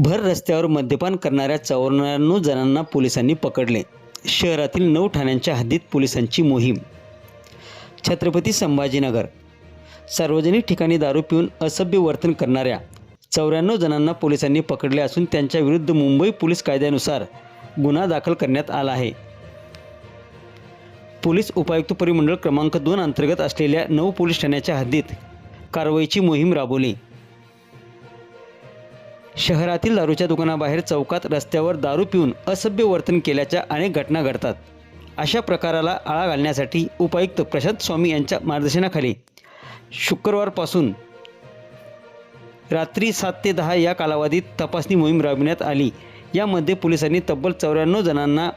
भर रस्त्यावर मद्यपान करणाऱ्या चौऱ्याण्णव जणांना पोलिसांनी पकडले. शहरातील नऊ ठाण्यांच्या हद्दीत पोलिसांची मोहीम. छत्रपती संभाजीनगर. सार्वजनिक ठिकाणी दारू पिऊन असभ्य वर्तन करणाऱ्या चौऱ्याण्णव जणांना पोलिसांनी पकडले असून त्यांच्या विरुद्ध मुंबई पोलीस कायद्यानुसार गुन्हा दाखल करण्यात आला आहे. पोलीस उपायुक्त परिमंडळ क्रमांक दोन अंतर्गत असलेल्या नऊ पोलीस ठाण्याच्या हद्दीत कारवाईची मोहीम राबवली. शहरातील दारूच्या दुकानाबाहेर चौकात रस्त्यावर दारू पिऊन असभ्य वर्तन केल्याच्या अनेक घटना घडतात. अशा प्रकाराला आळा घालण्यासाठी उपायुक्त प्रशांत स्वामी यांच्या मार्गदर्शनाखाली शुक्रवारपासून रात्री सात ते दहा या कालावधीत तपासणी मोहीम राबविण्यात आली. यामध्ये पोलिसांनी तब्बल चौऱ्याण्णव जणांना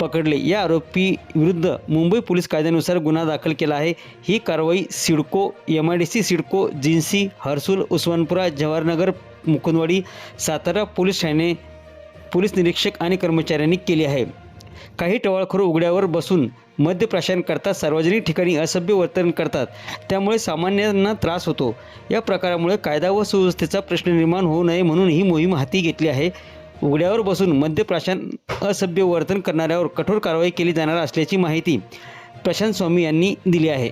पकडले. या आरोपी विरुद्ध मुंबई पोलीस कायद्यानुसार गुन्हा दाखल केला आहे. ही कारवाई CIDCO M I D C CIDCO Jinsi Harsul Usmanpura Jawaharnagar Mukundwadi Satara police Thane police निरीक्षक आणि कर्मचाऱ्यांनी केली आहे. काही टवाळखोर उघड्यावर बसून मद्यप्राशन करतात सार्वजनिक ठिकाणी असभ्य वर्तन करतात. त्यामुळे सामान्यांना त्रास होतो. या प्रकारामुळे कायदा व सुव्यवस्थेचा प्रश्न निर्माण होऊ नये म्हणून ही मोहीम हाती घेतली आहे. उघड्यावर बसून मध्यप्राशांत असभ्य वर्तन करणाऱ्यावर कठोर कारवाई केली जाणार असल्याची माहिती प्रशांत स्वामी यांनी दिली आहे.